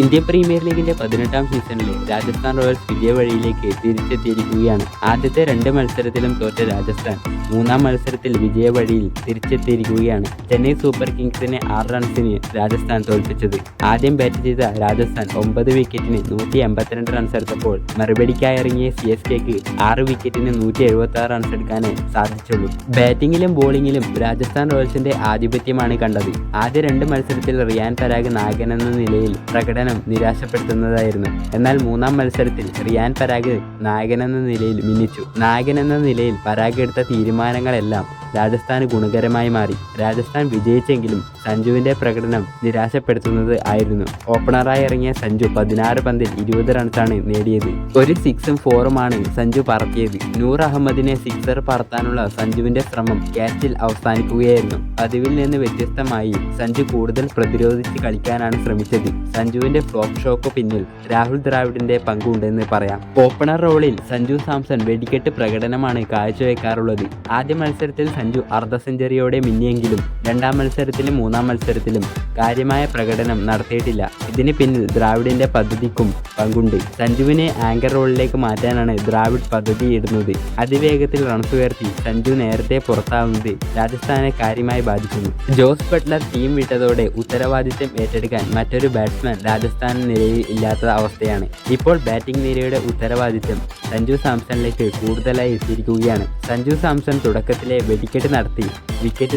Indian premier ലീഗിന്റെ പതിനെട്ടാം സീസണിൽ രാജസ്ഥാൻ റോയൽസ് വിജയവഴിയിലേക്ക് തിരിച്ചെത്തിയിരിക്കുകയാണ് ആദ്യത്തെ രണ്ട് മത്സരത്തിലും തോറ്റ രാജസ്ഥാൻ മൂന്നാം മത്സരത്തിൽ വിജയവഴിയിൽ തിരിച്ചെത്തിയിരിക്കുകയാണ്. ചെന്നൈ സൂപ്പർ കിങ്സിനെ ആറ് റൺസിന് രാജസ്ഥാൻ തോൽപ്പിച്ചത്. ആദ്യം ബാറ്റ് ചെയ്ത രാജസ്ഥാൻ ഒമ്പത് വിക്കറ്റിന് നൂറ്റി എൺപത്തിരണ്ട് റൺസ് എടുത്തപ്പോൾ മറുപടിക്കായി ഇറങ്ങിയ സി എസ് കെക്ക് ആറ് വിക്കറ്റിന് നൂറ്റി എഴുപത്തി ആറ് റൺസ് എടുക്കാനേ സാധിച്ചുള്ളൂ. ബാറ്റിംഗിലും ബോളിംഗിലും രാജസ്ഥാൻ റോയൽസിന്റെ ആധിപത്യമാണ് കണ്ടത്. ആദ്യ രണ്ട് മത്സരത്തിൽ റിയാൻ പരാഗ് നായകൻ എന്ന നിലയിൽ പ്രകടനം നിരാശപ്പെടുത്തുന്നതായിരുന്നു. എന്നാൽ മൂന്നാം മത്സരത്തിൽ റിയാൻ പരാഗ് നായകൻ എന്ന നിലയിൽ മിന്നിച്ചു. നായകൻ എന്ന നിലയിൽ പരാഗ് എടുത്ത തീരുമാനങ്ങളെല്ലാം രാജസ്ഥാന് ഗുണകരമായി മാറി. രാജസ്ഥാൻ വിജയിച്ചെങ്കിലും സഞ്ജുവിന്റെ പ്രകടനം നിരാശപ്പെടുത്തുന്നത് ആയിരുന്നു. ഓപ്പണറായി ഇറങ്ങിയ സഞ്ജു പതിനാറ് പന്തിൽ ഇരുപത് റൺസാണ് നേടിയത്. ഒരു സിക്സും ഫോറുമാണ് സഞ്ജു പറത്തിയത്. നൂർ അഹമ്മദിനെ സിക്സർ പറത്താനുള്ള സഞ്ജുവിന്റെ ശ്രമം ക്യാച്ചിൽ അവസാനിക്കുകയായിരുന്നു. പതിവിൽ നിന്ന് വ്യത്യസ്തമായി സഞ്ജു കൂടുതൽ പ്രതിരോധിച്ച് കളിക്കാനാണ് ശ്രമിച്ചത്. സഞ്ജുവിന്റെ ഫ്ലോപ്പ് ഷോക്ക് പിന്നിൽ രാഹുൽ ദ്രാവിഡിന്റെ പങ്കുണ്ടെന്ന് പറയാം. ഓപ്പണർ റോളിൽ സഞ്ജു സാംസൺ വെടിക്കെട്ട് പ്രകടനമാണ് കാഴ്ചവെക്കാറുള്ളത്. ആദ്യ മത്സരത്തിൽ സഞ്ജു അർദ്ധ സെഞ്ചുറിയോടെ മിന്നിയെങ്കിലും രണ്ടാം മത്സരത്തിലും മൂന്നാം മത്സരത്തിലും കാര്യമായ പ്രകടനം നടത്തിയിട്ടില്ല. ഇതിന് പിന്നിൽ ദ്രാവിഡിന്റെ പദ്ധതിക്കും പങ്കുണ്ട്. സഞ്ജുവിനെ ആങ്കർ റോളിലേക്ക് മാറ്റാനാണ് ദ്രാവിഡ് പദ്ധതിയിടുന്നത്. അതിവേഗത്തിൽ റൺസ് ഉയർത്തി സഞ്ജു നേരത്തെ പുറത്താവുന്നത് രാജസ്ഥാനെ കാര്യമായി ബാധിക്കുന്നു. ജോസ് ബട്ട്ലർ ടീം വിട്ടതോടെ ഉത്തരവാദിത്തം ഏറ്റെടുക്കാൻ മറ്റൊരു ബാറ്റ്സ്മാൻ രാജസ്ഥാൻ നിരയിൽ ഇല്ലാത്ത അവസ്ഥയാണ്. ഇപ്പോൾ ബാറ്റിംഗ് നിരയുടെ ഉത്തരവാദിത്തം സഞ്ജു സാംസണിലേക്ക് കൂടുതലായി എത്തിയിരിക്കുകയാണ്. സഞ്ജു സാംസൺ തുടക്കത്തിലെ വെടിക്കെട്ട് നടത്തി വിക്കറ്റ്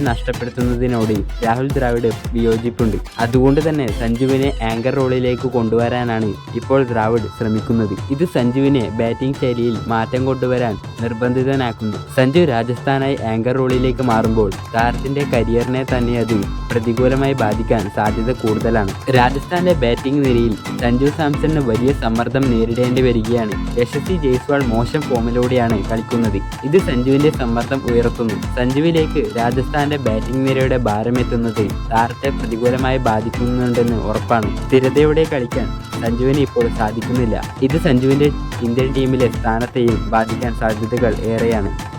നഷ്ടപ്പെടുത്തുന്നതിനോട് രാഹുൽ ദ്രാവിഡ് വിയോജിപ്പുണ്ട്. അതുകൊണ്ട് തന്നെ സഞ്ജുവിനെ ആങ്കർ റോളിലേക്ക് കൊണ്ടുവരാനാണ് ഇപ്പോൾ ദ്രാവിഡ് ശ്രമിക്കുന്നത്. ഇത് സഞ്ജുവിനെ ബാറ്റിംഗ് ശൈലിയിൽ മാറ്റം കൊണ്ടുവരാൻ നിർബന്ധിതനാക്കുന്നു. സഞ്ജു രാജസ്ഥാനായി ആങ്കർ റോളിലേക്ക് മാറുമ്പോൾ താരത്തിന്റെ കരിയറിനെ തന്നെ അത് പ്രതികൂലമായി ബാധിക്കാൻ സാധ്യത കൂടുതലാണ്. രാജസ്ഥാന്റെ ബാറ്റിംഗ് നിരയിൽ സഞ്ജു സാംസണിന് വലിയ സമ്മർദ്ദം നേരിടേണ്ടി വരികയാണ്. യശസ്വി ജയ്സ്വാൾ മോശം ഫോമിലൂടെയാണ് കളിക്കുന്നത്. ഇത് സഞ്ജുവിന്റെ സമ്മർദ്ദം ഉയർത്തുന്നു. സഞ്ജുവിലേക്ക് രാജസ്ഥാന്റെ ബാറ്റിംഗ് നിരയുടെ ഭാരം എത്തുന്നത് താരത്തെ പ്രതികൂലമായി ബാധിക്കുന്നുണ്ടെന്ന് ഉറപ്പാണ്. സ്ഥിരതയോടെ കളിക്കാൻ സഞ്ജുവിന് ഇപ്പോൾ സാധിക്കുന്നില്ല. ഇത് സഞ്ജുവിന്റെ ഇന്ത്യൻ ടീമിലെ സ്ഥാനത്തെയും ബാധിക്കാൻ സാധ്യതകൾ ഏറെയാണ്.